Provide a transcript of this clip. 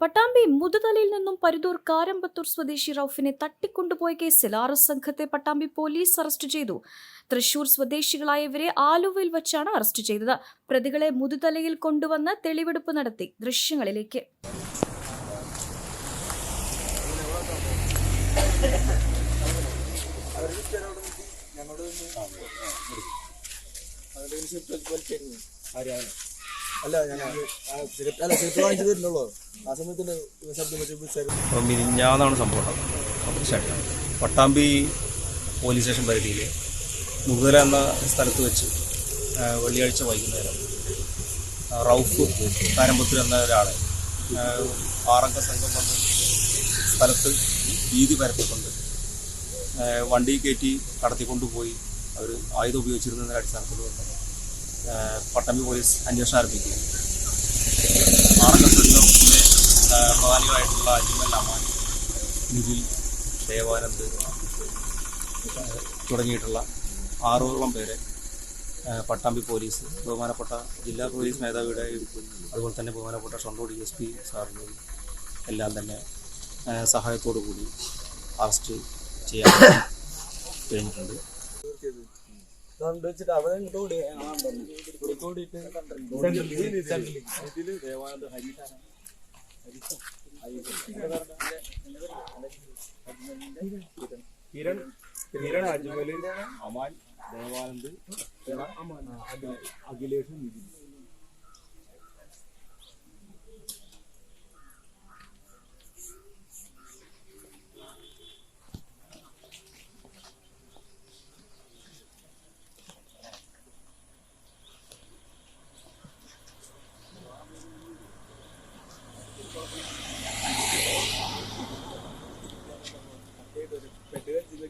പട്ടാമ്പി മുതുതലയിൽ നിന്നും പരുതൂർ കാരമ്പത്തൂർ സ്വദേശി റൌഫിനെ തട്ടിക്കൊണ്ടുപോയ കേസിൽ ആറ് സംഘത്തെ പട്ടാമ്പി പോലീസ് അറസ്റ്റ് ചെയ്തു തൃശൂർ സ്വദേശികളായ ഇവരെ ആലുവയിൽ വച്ചാണ് അറസ്റ്റ് ചെയ്തത് പ്രതികളെ മുതുതലയിൽ കൊണ്ടുവന്ന് തെളിവെടുപ്പ് നടത്തി ദൃശ്യങ്ങളിലേക്ക് അല്ല മിനിഞ്ഞാന്നാണ് സംഭവം ഉണ്ടാകുന്നത് പട്ടാമ്പി പോലീസ് സ്റ്റേഷൻ പരിധിയിൽ മുതല എന്ന സ്ഥലത്ത് വെച്ച് വെള്ളിയാഴ്ച വൈകുന്നേരം റൌഫ് കാരമ്പത്തൂർ എന്ന ഒരാളെ ആറംഗ സംഘം വന്ന് സ്ഥലത്ത് ഭീതി പരത്തിക്കൊണ്ട് വണ്ടി കയറ്റി കടത്തിക്കൊണ്ടുപോയി അവർ ആയുധം ഉപയോഗിച്ചിരുന്നതിന്റെ അടിസ്ഥാനത്തിൽ വന്ന് ആ, പട്ടാമ്പി പോലീസ് അന്വേഷണം ആരംഭിക്കുക ആറംഗ സംഘത്തിലെ ആ, പ്രധാനികളായിട്ടുള്ള അജ്മൽ അമാൻ നിഖിൽ ദേവാനന്ദ് തുടങ്ങിയിട്ടുള്ള ആറോളം പേരെ പട്ടാമ്പി പോലീസ് ബഹുമാനപ്പെട്ട ജില്ലാ പോലീസ് മേധാവിയുടെയും അതുപോലെ തന്നെ ബഹുമാനപ്പെട്ട ഷൊണ്ടൂർ ഡി എസ് പി സാറിന്റെയും എല്ലാം തന്നെ സഹായത്തോടു കൂടി അറസ്റ്റ് ചെയ്യാൻ കഴിഞ്ഞിട്ടുണ്ട്. വെച്ചിട്ട് അവിടെ ഇങ്ങോട്ട് ഓടിയിട്ട് ഇതിൽ ദേവാനന്ദ ഹരിശാന കിരൺ കിരൺ അജ്മൽ അമാൻ ദേവാനന്ദ് അഖിലേഷ് നിതിൻ